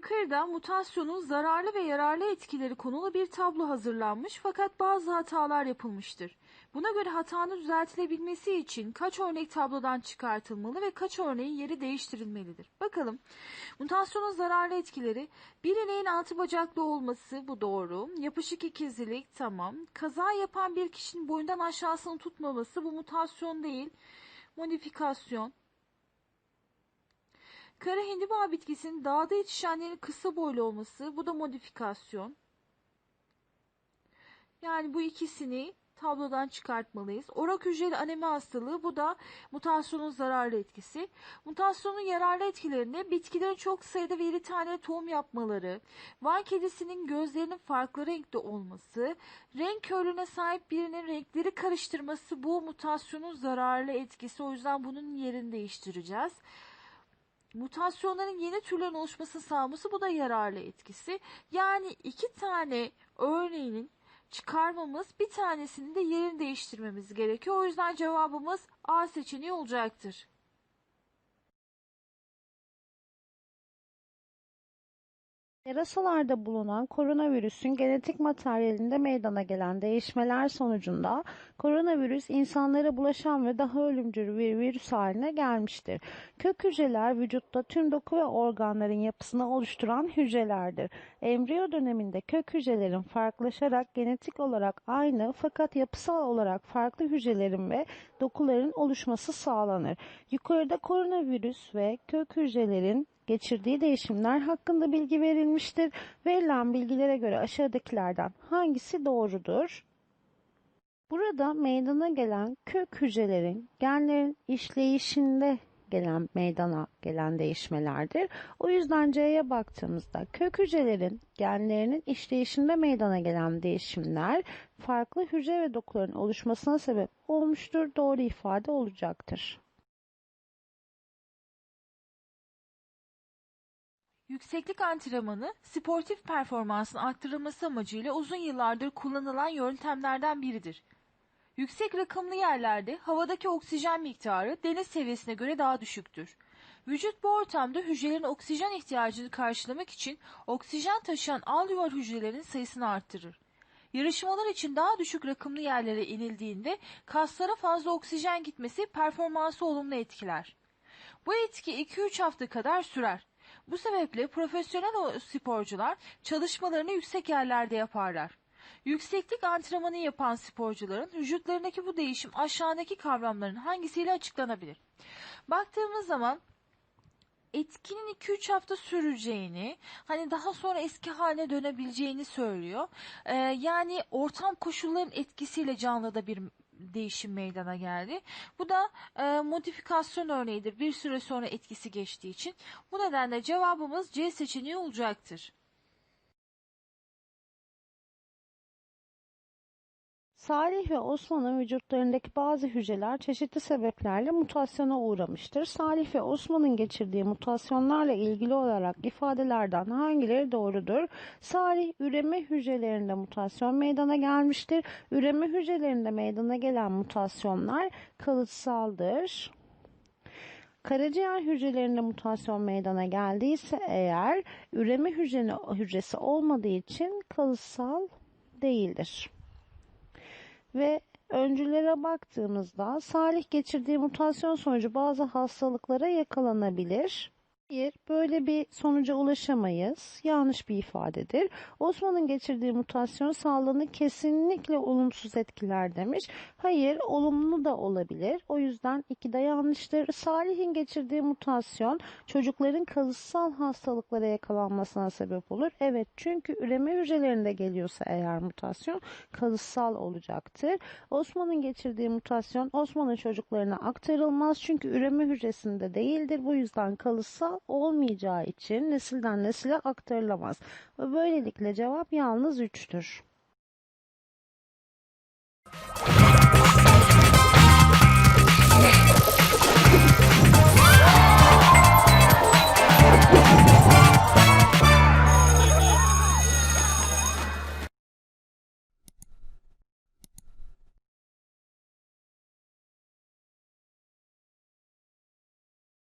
Yukarıda mutasyonun zararlı ve yararlı etkileri konulu bir tablo hazırlanmış fakat bazı hatalar yapılmıştır. Buna göre hatanın düzeltilebilmesi için kaç örnek tablodan çıkartılmalı ve kaç örneğin yeri değiştirilmelidir? Bakalım. Mutasyonun zararlı etkileri bir ineğin altı bacaklı olması bu doğru. Yapışık ikizlilik tamam. Kaza yapan bir kişinin boyundan aşağısını tutmaması bu mutasyon değil. Modifikasyon. Kara hindiba bitkisinin dağda yetişenlerin kısa boylu olması bu da modifikasyon. Yani bu ikisini tablodan çıkartmalıyız. Orak hücreli anemi hastalığı bu da mutasyonun zararlı etkisi. Mutasyonun yararlı etkilerinde bitkilerin çok sayıda ve iri tane tohum yapmaları, Van kedisinin gözlerinin farklı renkte olması, renk körlüğüne sahip birinin renkleri karıştırması bu mutasyonun zararlı etkisi. O yüzden bunun yerini değiştireceğiz. Mutasyonların yeni türlerin oluşmasını sağlaması bu da yararlı etkisi. Yani iki tane örneğinin çıkarmamız bir tanesinin de yerini değiştirmemiz gerekiyor. O yüzden cevabımız A seçeneği olacaktır. Yarasalarda bulunan koronavirüsün genetik materyalinde meydana gelen değişmeler sonucunda koronavirüs insanlara bulaşan ve daha ölümcül bir virüs haline gelmiştir. Kök hücreler vücutta tüm doku ve organların yapısını oluşturan hücrelerdir. Embriyo döneminde kök hücrelerin farklılaşarak genetik olarak aynı fakat yapısal olarak farklı hücrelerin ve dokuların oluşması sağlanır. Yukarıda koronavirüs ve kök hücrelerin geçirdiği değişimler hakkında bilgi verilmiştir. Verilen bilgilere göre aşağıdakilerden hangisi doğrudur? Burada meydana gelen kök hücrelerin genlerin işleyişinde gelen meydana gelen değişmelerdir. O yüzden C'ye baktığımızda kök hücrelerin genlerinin işleyişinde meydana gelen değişimler farklı hücre ve dokuların oluşmasına sebep olmuştur. Doğru ifade olacaktır. Yükseklik antrenmanı sportif performansın arttırılması amacıyla uzun yıllardır kullanılan yöntemlerden biridir. Yüksek rakımlı yerlerde havadaki oksijen miktarı deniz seviyesine göre daha düşüktür. Vücut bu ortamda hücrelerin oksijen ihtiyacını karşılamak için oksijen taşıyan al yuvar hücrelerin sayısını arttırır. Yarışmalar için daha düşük rakımlı yerlere inildiğinde kaslara fazla oksijen gitmesi performansı olumlu etkiler. Bu etki 2-3 hafta kadar sürer. Bu sebeple profesyonel sporcular çalışmalarını yüksek yerlerde yaparlar. Yükseklik antrenmanı yapan sporcuların vücutlarındaki bu değişim aşağıdaki kavramların hangisiyle açıklanabilir? Baktığımız zaman etkinin 2-3 hafta süreceğini, hani daha sonra eski haline dönebileceğini söylüyor. Ee, yani ortam koşulların etkisiyle canlıda bir değişim meydana geldi. Bu da e, modifikasyon örneğidir. Bir süre sonra etkisi geçtiği için. Bu nedenle cevabımız C seçeneği olacaktır. Salih ve Osman'ın vücutlarındaki bazı hücreler çeşitli sebeplerle mutasyona uğramıştır. Salih ve Osman'ın geçirdiği mutasyonlarla ilgili olarak ifadelerden hangileri doğrudur? Salih üreme hücrelerinde mutasyon meydana gelmiştir. Üreme hücrelerinde meydana gelen mutasyonlar kalıtsaldır. Karaciğer hücrelerinde mutasyon meydana geldiyse eğer üreme hücresi olmadığı için kalıtsal değildir. Ve öncülere baktığımızda Salih geçirdiği mutasyon sonucu bazı hastalıklara yakalanabilir. Hayır, böyle bir sonuca ulaşamayız. Yanlış bir ifadedir. Osman'ın geçirdiği mutasyon sağlığını kesinlikle olumsuz etkiler demiş. Hayır, olumlu da olabilir. O yüzden iki de yanlıştır. Salih'in geçirdiği mutasyon çocukların kalıtsal hastalıklara yakalanmasına sebep olur. Evet, çünkü üreme hücrelerinde geliyorsa eğer mutasyon kalıtsal olacaktır. Osman'ın geçirdiği mutasyon Osman'ın çocuklarına aktarılmaz çünkü üreme hücresinde değildir. Bu yüzden kalıtsal olmayacağı için nesilden nesile aktarılamaz. Ve böylelikle cevap yalnız 3'tür.